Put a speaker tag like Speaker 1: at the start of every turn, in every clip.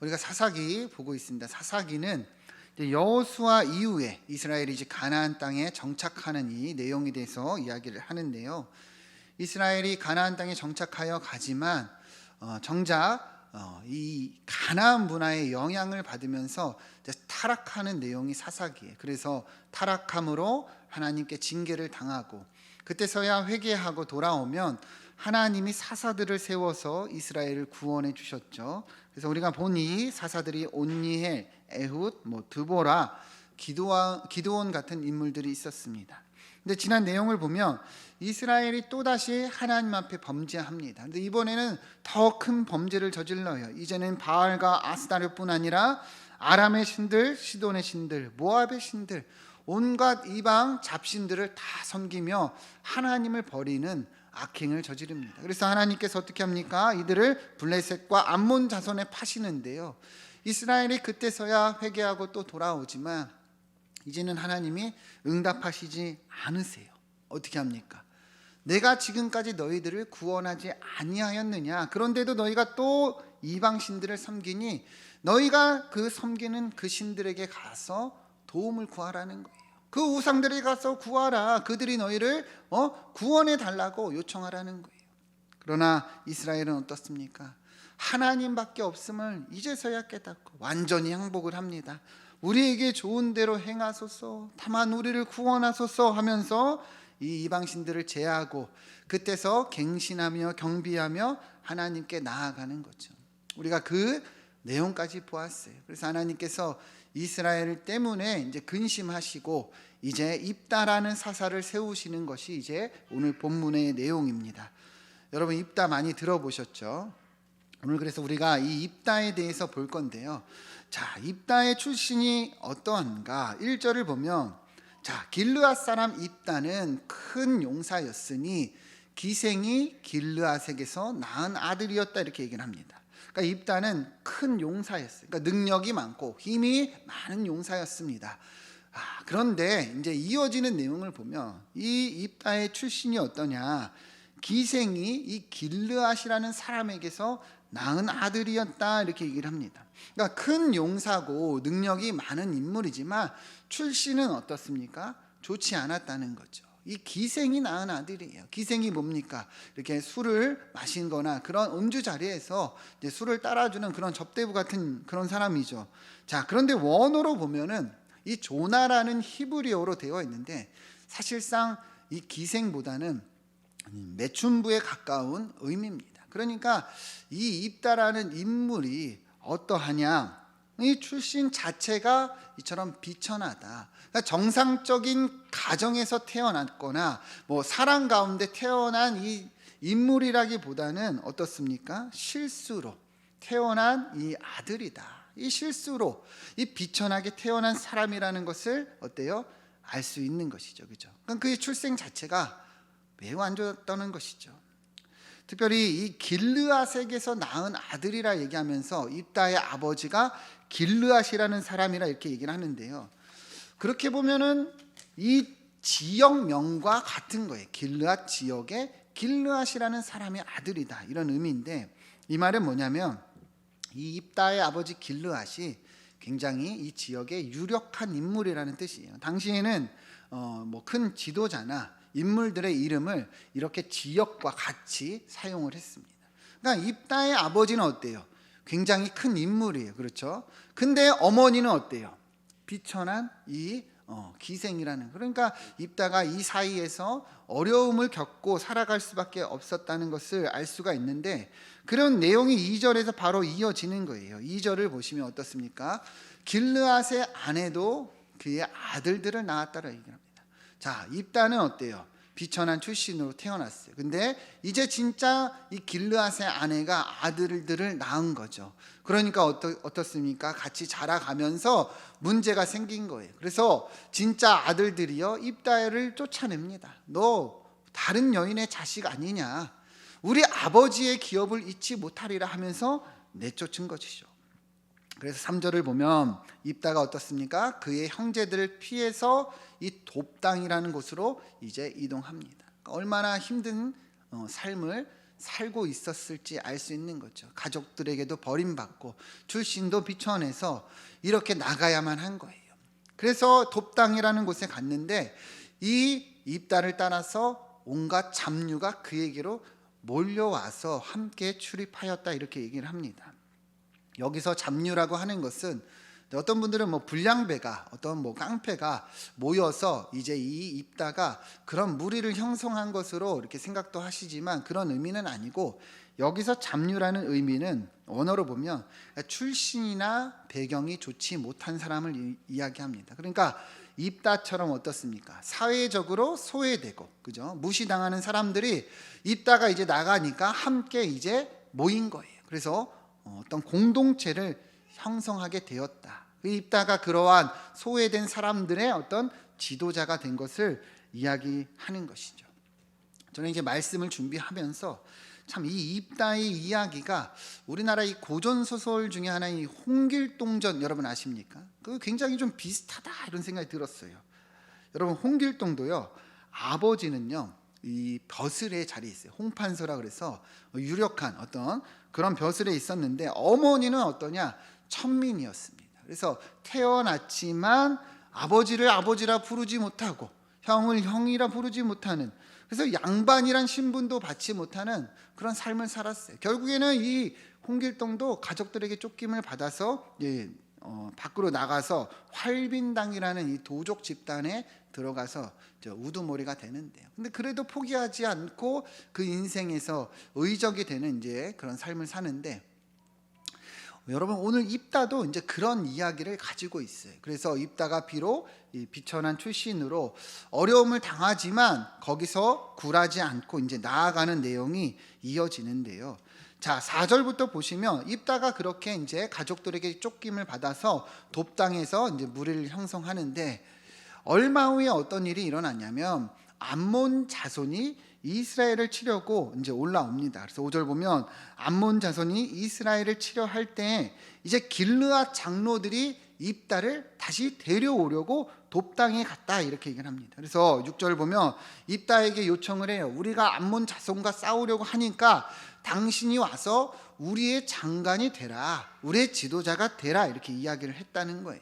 Speaker 1: 우리가 사사기 보고 있습니다. 사사기는 여호수아 이후에 이스라엘이 이제 가나안 땅에 정착하는 이 내용에 대해서 이야기를 하는데요. 이스라엘이 가나안 땅에 정착하여 가지만 어, 정작 어, 이 가나안 문화의 영향을 받으면서 타락하는 내용이 사사기에 그래서 타락함으로 하나님께 징계를 당하고 그때서야 회개하고 돌아오면 하나님이 사사들을 세워서 이스라엘을 구원해 주셨죠. 그래서 우리가 본 이 사사들이 온니헬, 에훗, 뭐 드보라, 기도와, 기도원 같은 인물들이 있었습니다. 근데 지난 내용을 보면 이스라엘이 또다시 하나님 앞에 범죄합니다. 근데 이번에는 더 큰 범죄를 저질러요. 이제는 바알과 아스타르뿐 아니라 아람의 신들, 시돈의 신들, 모압의 신들, 온갖 이방 잡신들을 다 섬기며 하나님을 버리는 악행을 저지릅니다. 그래서 하나님께서 어떻게 합니까? 이들을 블레셋과 암몬 자손에 파시는데요. 이스라엘이 그때서야 회개하고 또 돌아오지만 이제는 하나님이 응답하시지 않으세요. 어떻게 합니까? 내가 지금까지 너희들을 구원하지 아니하였느냐? 그런데도 너희가 또 이방 신들을 섬기니 너희가 그 섬기는 그 신들에게 가서 도움을 구하라는 거예요. 그 우상들에게 가서 구하라. 그들이 너희를 어? 구원해 달라고 요청하라는 거예요. 그러나 이스라엘은 어떻습니까? 하나님밖에 없음을 이제서야 깨닫고 완전히 항복을 합니다. 우리에게 좋은 대로 행하소서. 다만 우리를 구원하소서 하면서 이 이방신들을 제하고 그때서 갱신하며 경비하며 하나님께 나아가는 거죠. 우리가 그 내용까지 보았어요. 그래서 하나님께서 이스라엘 때문에 이제 근심하시고 이제 입다라는 사사를 세우시는 것이 이제 오늘 본문의 내용입니다. 여러분 입다 많이 들어보셨죠? 오늘 그래서 우리가 이 입다에 대해서 볼 건데요. 자, 입다의 출신이 어떠한가? 1절을 보면 자, 길르앗 사람 입다는 큰 용사였으니 기생이 길르앗에게서 낳은 아들이었다 이렇게 얘기를 합니다. 그러니까 입다는 큰 용사였어요. 그러니까 능력이 많고 힘이 많은 용사였습니다. 아, 그런데 이제 이어지는 내용을 보면 이 입다의 출신이 어떠냐? 기생이 이 길르앗이라는 사람에게서 낳은 아들이었다 이렇게 얘기를 합니다. 그러니까 큰 용사고 능력이 많은 인물이지만 출신은 어떻습니까? 좋지 않았다는 거죠. 이 기생이 낳은 아들이에요. 기생이 뭡니까? 이렇게 술을 마신 거나 그런 음주 자리에서 술을 따라주는 그런 접대부 같은 그런 사람이죠. 자, 그런데 원어로 보면은 이 조나라는 히브리어로 되어 있는데 사실상 이 기생보다는 매춘부에 가까운 의미입니다. 그러니까 이 입다라는 인물이 어떠하냐? 이 출신 자체가 이처럼 비천하다. 그러니까 정상적인 가정에서 태어났거나 뭐 사랑 가운데 태어난 이 인물이라기보다는 어떻습니까? 실수로 태어난 이 아들이다. 이 실수로 이 비천하게 태어난 사람이라는 것을 어때요? 알 수 있는 것이죠. 그죠? 그러니까 그의 출생 자체가 매우 안 좋았다는 것이죠. 특별히 이 길르앗에게서 낳은 아들이라 얘기하면서 입다의 아버지가 길르앗이라는 사람이라 이렇게 얘기를 하는데요. 그렇게 보면은 이 지역명과 같은 거예요. 길르앗 지역의 길르앗이라는 사람의 아들이다 이런 의미인데 이 말은 뭐냐면 이 입다의 아버지 길르앗이 굉장히 이 지역의 유력한 인물이라는 뜻이에요. 당시에는 어, 뭐 큰 지도자나 인물들의 이름을 이렇게 지역과 같이 사용을 했습니다. 그러니까 입다의 아버지는 어때요? 굉장히 큰 인물이에요. 그렇죠? 근데 어머니는 어때요? 비천한 이 어, 기생이라는 그러니까 입다가 이 사이에서 어려움을 겪고 살아갈 수밖에 없었다는 것을 알 수가 있는데 그런 내용이 2절에서 바로 이어지는 거예요. 2절을 보시면 어떻습니까? 길르앗의 아내도 그의 아들들을 낳았다라 얘기합니다. 자, 입다는 어때요? 비천한 출신으로 태어났어요. 근데 이제 진짜 이 길르앗의 아내가 아들들을 낳은 거죠. 그러니까 어떠, 어떻습니까? 같이 자라가면서 문제가 생긴 거예요. 그래서 진짜 아들들이요 입다를 쫓아냅니다. 너 다른 여인의 자식 아니냐? 우리 아버지의 기업을 잊지 못하리라 하면서 내쫓은 것이죠. 그래서 3절을 보면 입다가 어떻습니까? 그의 형제들을 피해서 이 돕당이라는 곳으로 이제 이동합니다. 그러니까 얼마나 힘든 어, 삶을 살고 있었을지 알 수 있는 거죠. 가족들에게도 버림받고 출신도 비춰내서 이렇게 나가야만 한 거예요. 그래서 돕당이라는 곳에 갔는데 이 입다를 따라서 온갖 잡류가 그에게로 몰려와서 함께 출입하였다 이렇게 얘기를 합니다. 여기서 잡류라고 하는 것은 어떤 분들은 뭐 불량배가 어떤 뭐 깡패가 모여서 이제 이 입다가 그런 무리를 형성한 것으로 이렇게 생각도 하시지만 그런 의미는 아니고 여기서 잡류라는 의미는 언어로 보면 출신이나 배경이 좋지 못한 사람을 이, 이야기합니다. 그러니까 입다처럼 어떻습니까? 사회적으로 소외되고 그죠? 무시당하는 사람들이 입다가 이제 나가니까 함께 이제 모인 거예요. 그래서 어떤 공동체를 형성하게 되었다. 그 입다가 그러한 소외된 사람들의 어떤 지도자가 된 것을 이야기하는 것이죠. 저는 이제 말씀을 준비하면서 참 이 입다의 이야기가 우리나라 이 고전 소설 중에 하나인 이 홍길동전 여러분 아십니까? 그 굉장히 좀 비슷하다 이런 생각이 들었어요. 여러분 홍길동도요. 아버지는요. 이 벼슬의 자리에 있어요. 홍판서라 그래서 유력한 어떤 그런 벼슬에 있었는데 어머니는 어떠냐? 천민이었습니다. 그래서 태어났지만 아버지를 아버지라 부르지 못하고 형을 형이라 부르지 못하는 그래서 양반이란 신분도 받지 못하는 그런 삶을 살았어요. 결국에는 이 홍길동도 가족들에게 쫓김을 받아서 예, 어, 밖으로 나가서 활빈당이라는 이 도적 집단에 들어가서 우두머리가 되는데요. 근데 그래도 포기하지 않고 그 인생에서 의적이 되는 이제 그런 삶을 사는데 여러분 오늘 입다도 이제 그런 이야기를 가지고 있어요. 그래서 입다가 비록 비천한 출신으로 어려움을 당하지만 거기서 굴하지 않고 이제 나아가는 내용이 이어지는데요. 자, 4절부터 보시면 입다가 그렇게 이제 가족들에게 쫓김을 받아서 돕당에서 이제 무리를 형성하는데 얼마 후에 어떤 일이 일어났냐면 암몬 자손이 이스라엘을 치려고 이제 올라옵니다. 그래서 5절 보면 암몬 자손이 이스라엘을 치려 할 때 이제 길르앗 장로들이 입다를 다시 데려오려고 돕당에 갔다 이렇게 얘기를 합니다. 그래서 6절 보면 입다에게 요청을 해요. 우리가 암몬 자손과 싸우려고 하니까 당신이 와서 우리의 장관이 되라. 우리의 지도자가 되라 이렇게 이야기를 했다는 거예요.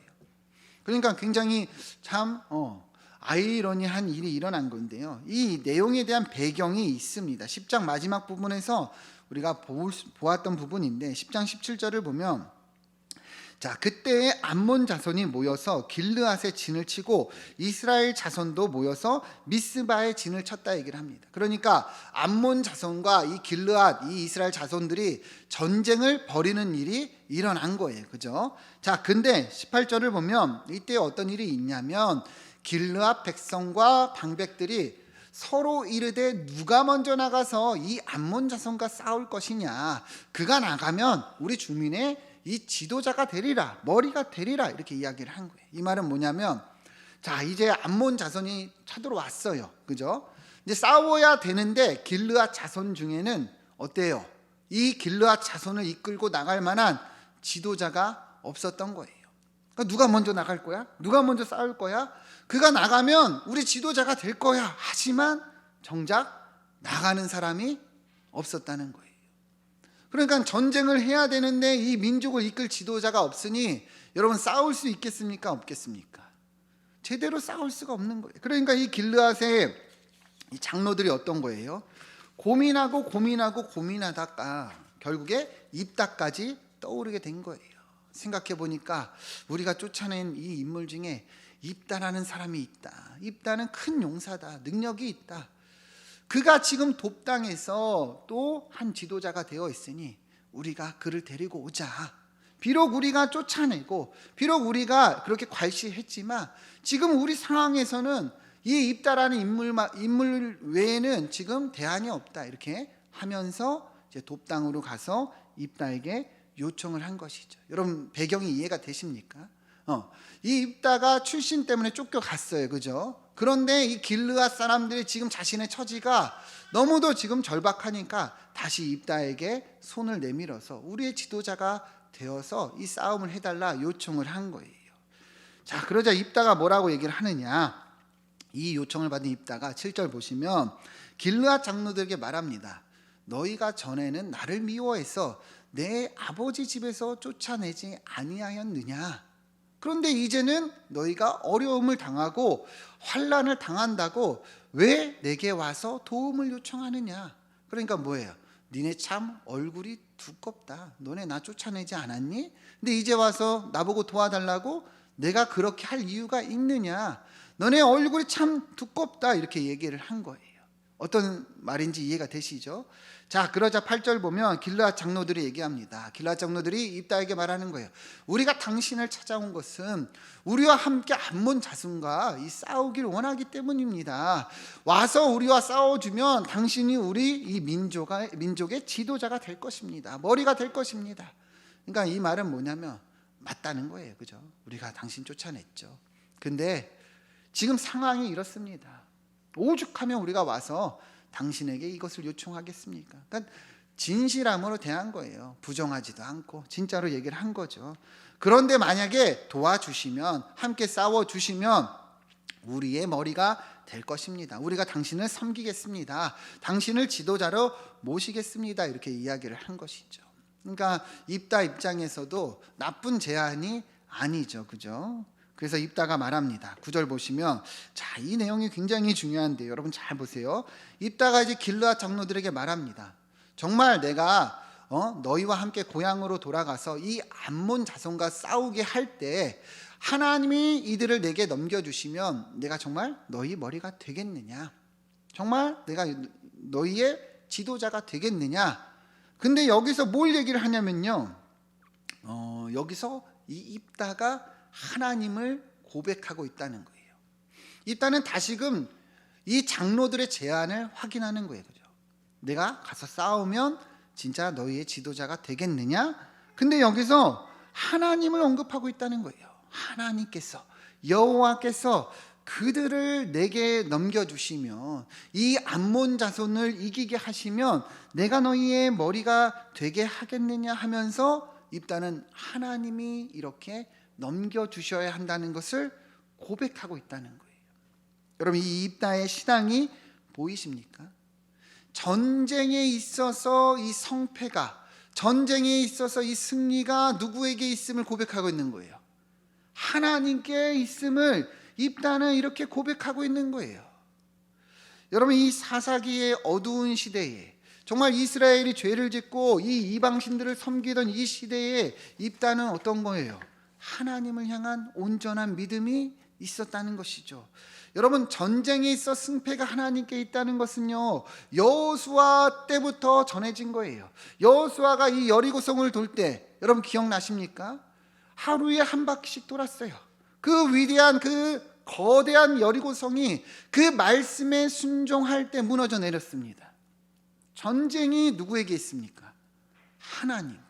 Speaker 1: 그러니까 굉장히 참 어, 아이러니한 일이 일어난 건데요. 이 내용에 대한 배경이 있습니다. 10장 마지막 부분에서 우리가 보았던 부분인데 10장 17절을 보면 자 그때에 암몬 자손이 모여서 길르앗에 진을 치고 이스라엘 자손도 모여서 미스바에 진을 쳤다 얘기를 합니다. 그러니까 암몬 자손과 이 길르앗 이 이스라엘 자손들이 전쟁을 벌이는 일이 일어난 거예요. 그죠? 자 근데 18절을 보면 이때 어떤 일이 있냐면 길르앗 백성과 방백들이 서로 이르되 누가 먼저 나가서 이 암몬 자손과 싸울 것이냐 그가 나가면 우리 주민의 이 지도자가 되리라 머리가 되리라 이렇게 이야기를 한 거예요. 이 말은 뭐냐면 자 이제 암몬 자손이 쳐들어왔어요. 그죠? 이제 싸워야 되는데 길르앗 자손 중에는 어때요? 이 길르앗 자손을 이끌고 나갈 만한 지도자가 없었던 거예요. 그러니까 누가 먼저 나갈 거야? 누가 먼저 싸울 거야? 그가 나가면 우리 지도자가 될 거야. 하지만 정작 나가는 사람이 없었다는 거예요. 그러니까 전쟁을 해야 되는데 이 민족을 이끌 지도자가 없으니 여러분 싸울 수 있겠습니까? 없겠습니까? 제대로 싸울 수가 없는 거예요. 그러니까 이 길르앗의 이 장로들이 어떤 거예요? 고민하고 고민하고 고민하다가 결국에 입다까지 떠오르게 된 거예요. 생각해 보니까 우리가 쫓아낸 이 인물 중에 입다라는 사람이 있다. 입다는 큰 용사다. 능력이 있다. 그가 지금 돕당에서 또 한 지도자가 되어 있으니 우리가 그를 데리고 오자. 비록 우리가 쫓아내고 비록 우리가 그렇게 괄시했지만 지금 우리 상황에서는 이 입다라는 인물 인물 외에는 지금 대안이 없다. 이렇게 하면서 이제 돕당으로 가서 입다에게 요청을 한 것이죠. 여러분 배경이 이해가 되십니까? 어, 이 입다가 출신 때문에 쫓겨갔어요. 그죠? 그런데 이 길르앗 사람들이 지금 자신의 처지가 너무도 지금 절박하니까 다시 입다에게 손을 내밀어서 우리의 지도자가 되어서 이 싸움을 해달라 요청을 한 거예요. 자, 그러자 입다가 뭐라고 얘기를 하느냐? 이 요청을 받은 입다가 7절 보시면 길르앗 장로들에게 말합니다. 너희가 전에는 나를 미워해서 내 아버지 집에서 쫓아내지 아니하였느냐 그런데 이제는 너희가 어려움을 당하고 환란을 당한다고 왜 내게 와서 도움을 요청하느냐? 그러니까 뭐예요? 니네 참 얼굴이 두껍다. 너네 나 쫓아내지 않았니? 근데 이제 와서 나보고 도와달라고 내가 그렇게 할 이유가 있느냐? 너네 얼굴이 참 두껍다. 이렇게 얘기를 한 거예요 어떤 말인지 이해가 되시죠? 자, 그러자 8절 보면 길라 장로들이 얘기합니다. 길라 장로들이 입다에게 말하는 거예요. 우리가 당신을 찾아온 것은 우리와 함께 암몬 자손과 이 싸우길 원하기 때문입니다. 와서 우리와 싸워주면 당신이 우리 이 민족의 민족의 지도자가 될 것입니다. 머리가 될 것입니다. 그러니까 이 말은 뭐냐면 맞다는 거예요. 그죠? 우리가 당신 쫓아냈죠. 근데 지금 상황이 이렇습니다. 오죽하면 우리가 와서 당신에게 이것을 요청하겠습니까? 그러니까 진실함으로 대한 거예요. 부정하지도 않고 진짜로 얘기를 한 거죠. 그런데 만약에 도와주시면 함께 싸워 주시면 우리의 머리가 될 것입니다. 우리가 당신을 섬기겠습니다. 당신을 지도자로 모시겠습니다. 이렇게 이야기를 한 것이죠. 그러니까 입다 입장에서도 나쁜 제안이 아니죠. 그죠? 그래서 입다가 말합니다. 구절 보시면 자, 이 내용이 굉장히 중요한데 여러분 잘 보세요. 입다가 이제 길르앗 장로들에게 말합니다. 정말 내가 어, 너희와 함께 고향으로 돌아가서 이 암몬 자손과 싸우게 할 때 하나님이 이들을 내게 넘겨 주시면 내가 정말 너희 머리가 되겠느냐? 정말 내가 너희의 지도자가 되겠느냐? 근데 여기서 뭘 얘기를 하냐면요. 어, 여기서 이 입다가 하나님을 고백하고 있다는 거예요. 일단은 다시금 이 장로들의 제안을 확인하는 거예요. 그죠? 내가 가서 싸우면 진짜 너희의 지도자가 되겠느냐? 근데 여기서 하나님을 언급하고 있다는 거예요. 하나님께서 여호와께서 그들을 내게 넘겨 주시면 이 암몬 자손을 이기게 하시면 내가 너희의 머리가 되게 하겠느냐 하면서 입다는 하나님이 이렇게 넘겨 주셔야 한다는 것을 고백하고 있다는 거예요. 여러분 이 입다의 신앙이 보이십니까? 전쟁에 있어서 이 성패가 전쟁에 있어서 이 승리가 누구에게 있음을 고백하고 있는 거예요. 하나님께 있음을 입다는 이렇게 고백하고 있는 거예요. 여러분 이 사사기의 어두운 시대에 정말 이스라엘이 죄를 짓고 이 이방신들을 섬기던 이 시대에 입다는 어떤 거예요? 하나님을 향한 온전한 믿음이 있었다는 것이죠. 여러분 전쟁에 있어 승패가 하나님께 있다는 것은요 여호수아 때부터 전해진 거예요. 여호수아가 이 여리고성을 돌 때 여러분 기억나십니까? 하루에 한 바퀴씩 돌았어요. 그 위대한 그 거대한 여리고성이 그 말씀에 순종할 때 무너져 내렸습니다. 전쟁이 누구에게 있습니까? 하나님께.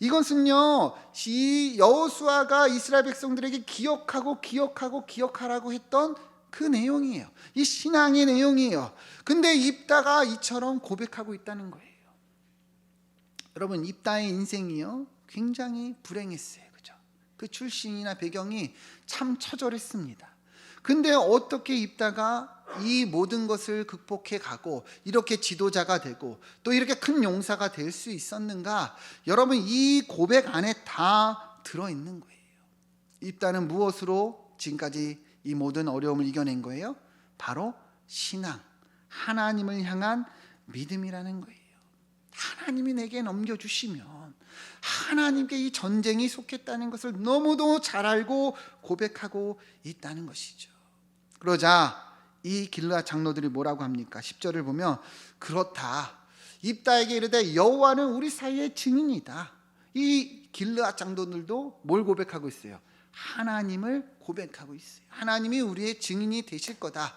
Speaker 1: 이것은요, 이 여호수아가 이스라엘 백성들에게 기억하고 기억하고 기억하라고 했던 그 내용이에요. 이 신앙의 내용이에요. 근데 입다가 이처럼 고백하고 있다는 거예요. 여러분, 입다의 인생이요, 굉장히 불행했어요. 그 출신이나 배경이 참 처절했습니다. 근데 어떻게 입다가 이 모든 것을 극복해 가고 이렇게 지도자가 되고 또 이렇게 큰 용사가 될 수 있었는가? 여러분 이 고백 안에 다 들어 있는 거예요. 입다는 무엇으로 지금까지 이 모든 어려움을 이겨낸 거예요? 바로 신앙, 하나님을 향한 믿음이라는 거예요. 하나님이 내게 넘겨주시면 하나님께 이 전쟁이 속했다는 것을 너무도 잘 알고 고백하고 있다는 것이죠. 그러자 이 길라 장로들이 뭐라고 합니까? 10절을 보면 그렇다. 입다에게 이르되 여호와는 우리 사이의 증인이다. 이 길르앗 장로들도 뭘 고백하고 있어요? 하나님을 고백하고 있어요. 하나님이 우리의 증인이 되실 거다.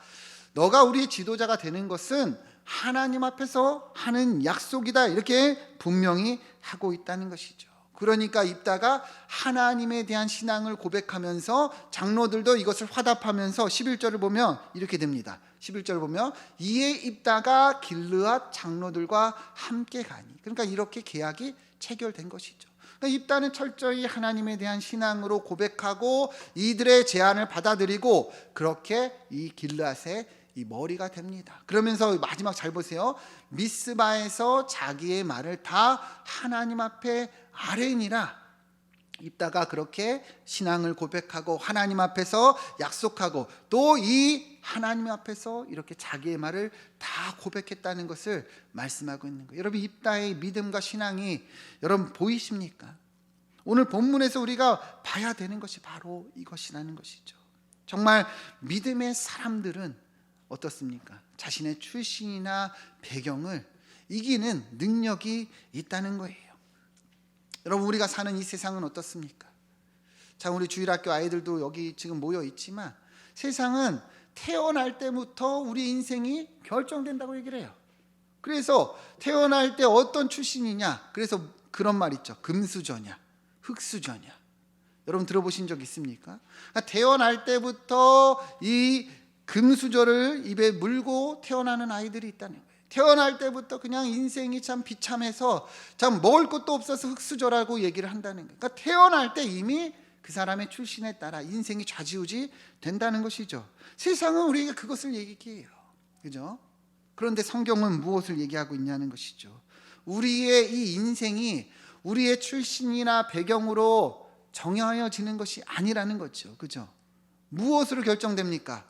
Speaker 1: 너가 우리의 지도자가 되는 것은 하나님 앞에서 하는 약속이다. 이렇게 분명히 하고 있다는 것이죠. 그러니까 입다가 하나님에 대한 신앙을 고백하면서 장로들도 이것을 화답하면서 11절을 보면 이렇게 됩니다. 11절 보면 이에 입다가 길르앗 장로들과 함께 가니. 그러니까 이렇게 계약이 체결된 것이죠. 그러니까 입다는 철저히 하나님에 대한 신앙으로 고백하고 이들의 제안을 받아들이고 그렇게 이 길르앗에 이 머리가 됩니다. 그러면서 마지막 잘 보세요. 미스바에서 자기의 말을 다 하나님 앞에 아뢰니라. 입다가 그렇게 신앙을 고백하고 하나님 앞에서 약속하고 또 이 하나님 앞에서 이렇게 자기의 말을 다 고백했다는 것을 말씀하고 있는 거예요. 여러분 입다의 믿음과 신앙이 여러분 보이십니까? 오늘 본문에서 우리가 봐야 되는 것이 바로 이것이라는 것이죠. 정말 믿음의 사람들은 어떻습니까? 자신의 출신이나 배경을 이기는 능력이 있다는 거예요. 여러분 우리가 사는 이 세상은 어떻습니까? 자, 우리 주일학교 아이들도 여기 지금 모여 있지만 세상은 태어날 때부터 우리 인생이 결정된다고 얘기를 해요. 그래서 태어날 때 어떤 출신이냐? 그래서 그런 말 있죠. 금수저냐, 흙수저냐. 여러분 들어보신 적 있습니까? 그러니까 태어날 때부터 이 금수저를 입에 물고 태어나는 아이들이 있다는 거예요. 태어날 때부터 그냥 인생이 참 비참해서 참 먹을 것도 없어서 흙수저라고 얘기를 한다는 거예요. 그러니까 태어날 때 이미 그 사람의 출신에 따라 인생이 좌지우지 된다는 것이죠. 세상은 우리에게 그것을 얘기해요. 그죠? 그런데 성경은 무엇을 얘기하고 있냐는 것이죠. 우리의 이 인생이 우리의 출신이나 배경으로 정하여지는 것이 아니라는 거죠. 그죠? 무엇으로 결정됩니까?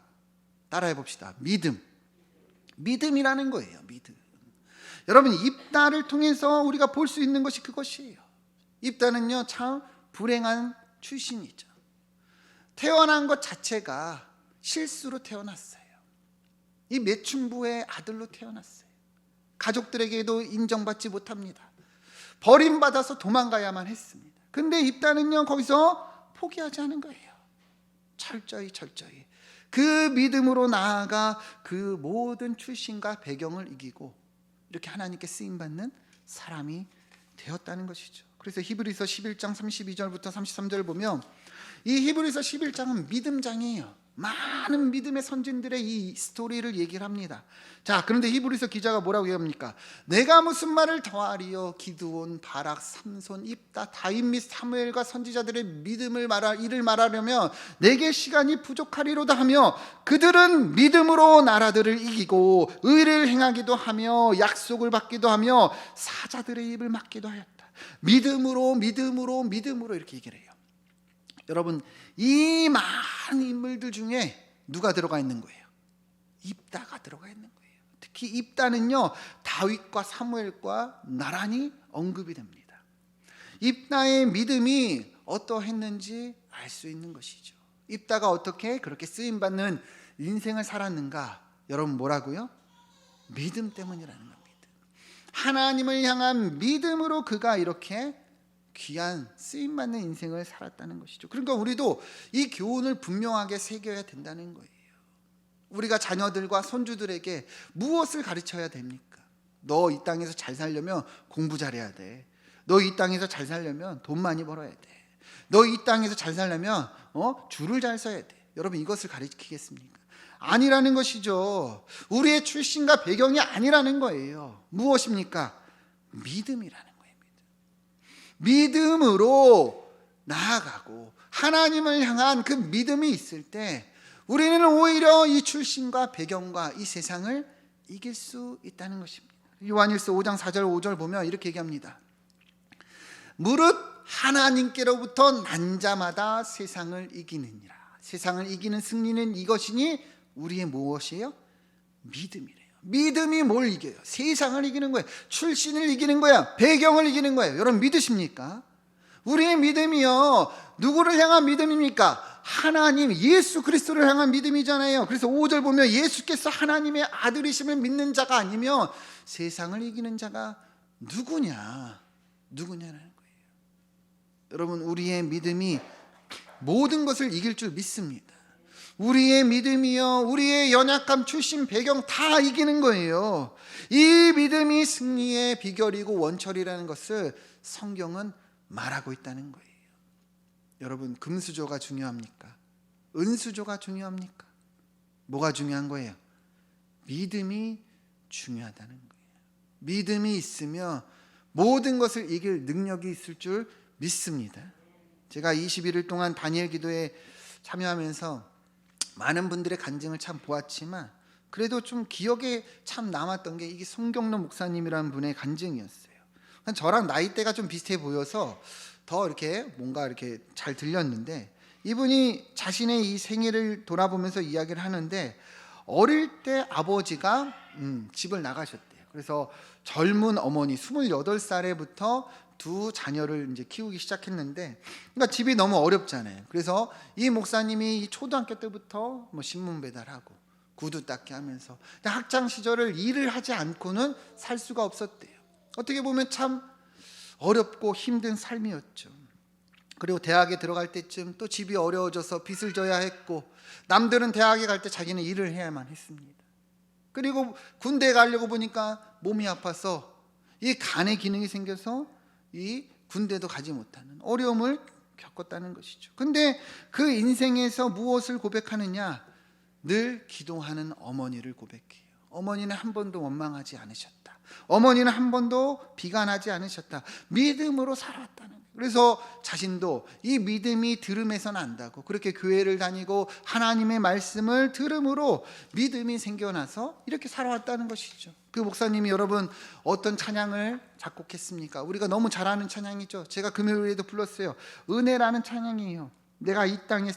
Speaker 1: 따라해 봅시다. 믿음. 믿음이라는 거예요. 믿음. 여러분 입다를 통해서 우리가 볼 수 있는 것이 그것이에요. 입다는요 참 불행한 출신이죠. 태어난 것 자체가 실수로 태어났어요. 이 매춘부의 아들로 태어났어요. 가족들에게도 인정받지 못합니다. 버림받아서 도망가야만 했습니다. 근데 입다는요 거기서 포기하지 않은 거예요. 철저히 철저히 그 믿음으로 나아가 그 모든 출신과 배경을 이기고 이렇게 하나님께 쓰임 받는 사람이 되었다는 것이죠. 그래서 히브리서 11장 32절부터 33절 보면 이 히브리서 11장은 믿음장이에요. 많은 믿음의 선진들의 이 스토리를 얘기를 합니다. 자, 그런데 히브리서 기자가 뭐라고 얘기합니까? 내가 무슨 말을 더하리요? 기드온, 바락, 삼손, 입다, 다윗 및 사무엘과 선지자들의 믿음을 말할 이를 말하려면 내게 시간이 부족하리로다 하며 그들은 믿음으로 나라들을 이기고 의를 행하기도 하며 약속을 받기도 하며 사자들의 입을 막기도 하였다. 믿음으로 믿음으로 믿음으로 이렇게 얘기를 해요. 여러분 이 많은 인물들 중에 누가 들어가 있는 거예요? 입다가 들어가 있는 거예요. 특히 입다는요 다윗과 사무엘과 나란히 언급이 됩니다. 입다의 믿음이 어떠했는지 알 수 있는 것이죠. 입다가 어떻게 그렇게 쓰임 받는 인생을 살았는가? 여러분 뭐라고요? 믿음 때문이라는 겁니다. 하나님을 향한 믿음으로 그가 이렇게 귀한 쓰임 받는 인생을 살았다는 것이죠. 그러니까 우리도 이 교훈을 분명하게 새겨야 된다는 거예요. 우리가 자녀들과 손주들에게 무엇을 가르쳐야 됩니까? 너 이 땅에서 잘 살려면 공부 잘해야 돼. 너 이 땅에서 잘 살려면 돈 많이 벌어야 돼. 너 이 땅에서 잘 살려면 어? 줄을 잘 서야 돼. 여러분 이것을 가르치겠습니까? 아니라는 것이죠. 우리의 출신과 배경이 아니라는 거예요. 무엇입니까? 믿음이라는. 믿음. 믿음으로 나아가고 하나님을 향한 그 믿음이 있을 때 우리는 오히려 이 출신과 배경과 이 세상을 이길 수 있다는 것입니다. 요한일서 5장 4절 5절 보면 이렇게 얘기합니다. 무릇 하나님께로부터 난 자마다 세상을 이기느니라. 세상을 이기는 승리는 이것이니 우리의 무엇이에요? 믿음이래요. 믿음이 뭘 이겨요? 세상을 이기는 거예요. 출신을 이기는 거야. 배경을 이기는 거예요. 여러분 믿으십니까? 우리의 믿음이요. 누구를 향한 믿음입니까? 하나님 예수 그리스도를 향한 믿음이잖아요. 그래서 5절 보면 예수께서 하나님의 아들이심을 믿는 자가 아니면 세상을 이기는 자가 누구냐? 누구냐라는 거예요. 여러분 우리의 믿음이 모든 것을 이길 줄 믿습니다. 우리의 믿음이요, 우리의 연약함, 출신, 배경 다 이기는 거예요. 이 믿음이 승리의 비결이고 원철이라는 것을 성경은 말하고 있다는 거예요. 여러분, 금수저가 중요합니까? 은수저가 중요합니까? 뭐가 중요한 거예요? 믿음이 중요하다는 거예요. 믿음이 있으면 모든 것을 이길 능력이 있을 줄 믿습니다. 제가 21일 동안 다니엘 기도에 참여하면서 많은 분들의 간증을 참 보았지만 그래도 좀 기억에 참 남았던 게 이게 송경로 목사님이라는 분의 간증이었어요. 저랑 나이대가 좀 비슷해 보여서 더 이렇게 뭔가 이렇게 잘 들렸는데 이분이 자신의 이 생애를 돌아보면서 이야기를 하는데 어릴 때 아버지가 음, 집을 나가셨대요. 그래서 젊은 어머니 28살에부터 두 자녀를 이제 키우기 시작했는데 그러니까 집이 너무 어렵잖아요. 그래서 이 목사님이 이 초등학교 때부터 뭐 신문 배달하고 구두 닦기 하면서 학창 시절을 일을 하지 않고는 살 수가 없었대요. 어떻게 보면 참 어렵고 힘든 삶이었죠. 그리고 대학에 들어갈 때쯤 또 집이 어려워져서 빚을 져야 했고 남들은 대학에 갈 때 자기는 일을 해야만 했습니다. 그리고 군대에 가려고 보니까 몸이 아파서 이 간의 기능이 생겨서 이 군대도 가지 못하는 어려움을 겪었다는 것이죠. 근데 그 인생에서 무엇을 고백하느냐? 늘 기도하는 어머니를 고백해요. 어머니는 한 번도 원망하지 않으셨다. 어머니는 한 번도 비관하지 않으셨다. 믿음으로 살았다는. 그래서 자신도 이 믿음이 들음에서 난다고 그렇게 교회를 다니고 하나님의 말씀을 들음으로 믿음이 생겨나서 이렇게 살아왔다는 것이죠. 그 목사님이 여러분 어떤 찬양을 작곡했습니까? 우리가 너무 잘 아는 찬양이죠. 제가 금요일에도 불렀어요. 은혜라는 찬양이에요. 내가 이 땅에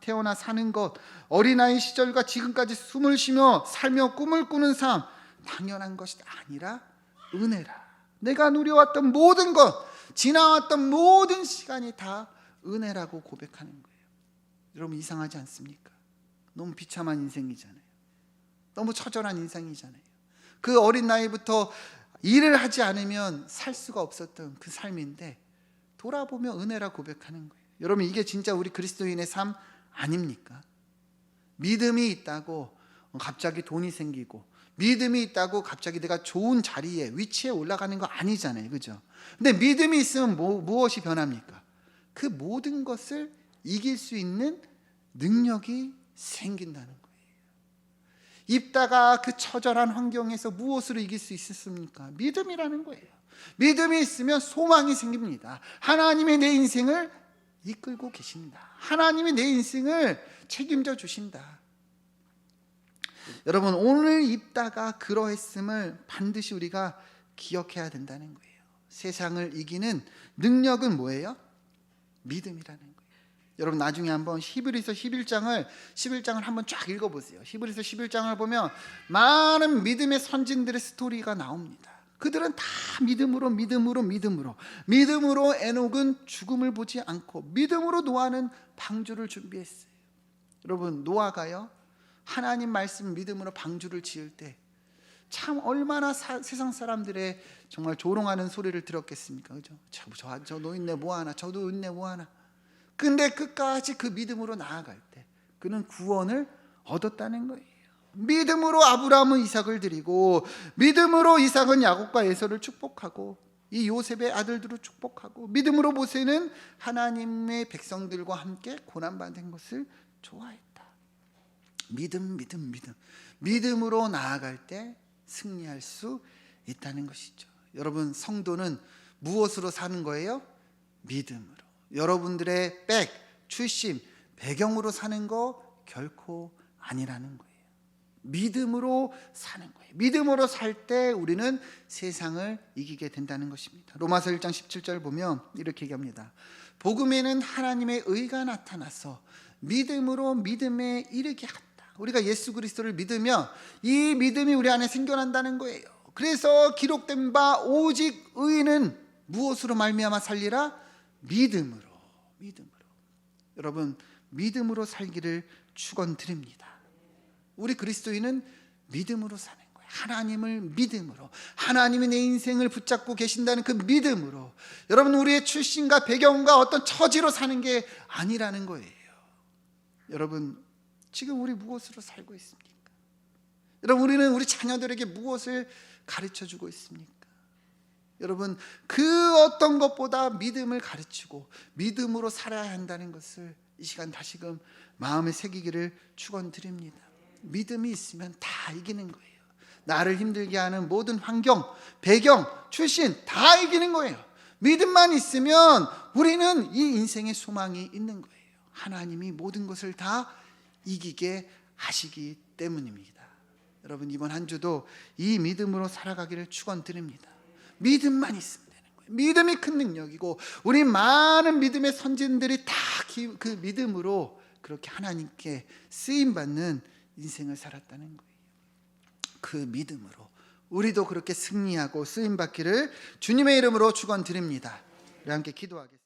Speaker 1: 태어나 사는 것, 어린아이 시절과 지금까지 숨을 쉬며 살며 꿈을 꾸는 삶, 당연한 것이 아니라 은혜라. 내가 누려왔던 모든 것, 지나왔던 모든 시간이 다 은혜라고 고백하는 거예요. 여러분 이상하지 않습니까? 너무 비참한 인생이잖아요. 너무 처절한 인생이잖아요. 그 어린 나이부터 일을 하지 않으면 살 수가 없었던 그 삶인데 돌아보며 은혜라 고백하는 거예요. 여러분 이게 진짜 우리 그리스도인의 삶 아닙니까? 믿음이 있다고 갑자기 돈이 생기고 믿음이 있다고 갑자기 내가 좋은 자리에 위치에 올라가는 거 아니잖아요. 그죠? 근데 믿음이 있으면 뭐, 무엇이 변합니까? 그 모든 것을 이길 수 있는 능력이 생긴다는 거예요. 입다가 그 처절한 환경에서 무엇으로 이길 수 있었습니까? 믿음이라는 거예요. 믿음이 있으면 소망이 생깁니다. 하나님의 내 인생을 이끌고 계신다. 하나님이 내 인생을 책임져 주신다. 여러분 오늘 입다가 그러했음을 반드시 우리가 기억해야 된다는 거예요. 세상을 이기는 능력은 뭐예요? 믿음이라는 거예요. 여러분 나중에 한번 히브리서 11장을 11장을 한번 쫙 읽어 보세요. 히브리서 11장을 보면 많은 믿음의 선진들의 스토리가 나옵니다. 그들은 다 믿음으로 믿음으로 믿음으로 믿음으로 에녹은 죽음을 보지 않고 믿음으로 노아는 방주를 준비했어요. 여러분 노아가요 하나님 말씀 믿음으로 방주를 지을 때 참 얼마나 사, 세상 사람들의 정말 조롱하는 소리를 들었겠습니까? 그죠? 저, 저, 저 노인네 뭐 하나, 저 노인네 뭐 하나. 근데 끝까지 그 믿음으로 나아갈 때 그는 구원을 얻었다는 거예요. 믿음으로 아브라함은 이삭을 드리고 믿음으로 이삭은 야곱과 에서를 축복하고 이 요셉의 아들들을 축복하고 믿음으로 모세는 하나님의 백성들과 함께 고난 받은 것을 좋아했다. 믿음, 믿음, 믿음. 믿음으로 나아갈 때 승리할 수 있다는 것이죠. 여러분 성도는 무엇으로 사는 거예요? 믿음으로. 여러분들의 백, 출신, 배경으로 사는 거 결코 아니라는 거예요. 믿음으로 사는 거예요. 믿음으로 살 때 우리는 세상을 이기게 된다는 것입니다. 로마서 1장 17절 보면 이렇게 얘기합니다. 복음에는 하나님의 의가 나타나서 믿음으로 믿음에 이르게 한다. 우리가 예수 그리스도를 믿으면 이 믿음이 우리 안에 생겨난다는 거예요. 그래서 기록된 바 오직 의인은 무엇으로 말미암아 살리라? 믿음으로. 믿음으로. 여러분 믿음으로 살기를 축원드립니다. 우리 그리스도인은 믿음으로 사는 거예요. 하나님을 믿음으로 하나님이 내 인생을 붙잡고 계신다는 그 믿음으로 여러분 우리의 출신과 배경과 어떤 처지로 사는 게 아니라는 거예요. 여러분 지금 우리 무엇으로 살고 있습니까? 여러분 우리는 우리 자녀들에게 무엇을 가르쳐 주고 있습니까? 여러분 그 어떤 것보다 믿음을 가르치고 믿음으로 살아야 한다는 것을 이 시간 다시금 마음에 새기기를 축원드립니다. 믿음이 있으면 다 이기는 거예요. 나를 힘들게 하는 모든 환경, 배경, 출신 다 이기는 거예요. 믿음만 있으면 우리는 이 인생의 소망이 있는 거예요. 하나님이 모든 것을 다 이기게 하시기 때문입니다. 여러분 이번 한 주도 이 믿음으로 살아가기를 축원드립니다. 믿음만 있으면 되는 거예요. 믿음이 큰 능력이고 우리 많은 믿음의 선진들이 다 그 믿음으로 그렇게 하나님께 쓰임 받는 인생을 살았다는 거예요. 그 믿음으로 우리도 그렇게 승리하고 쓰임 받기를 주님의 이름으로 축원드립니다. 함께 기도하겠습니다.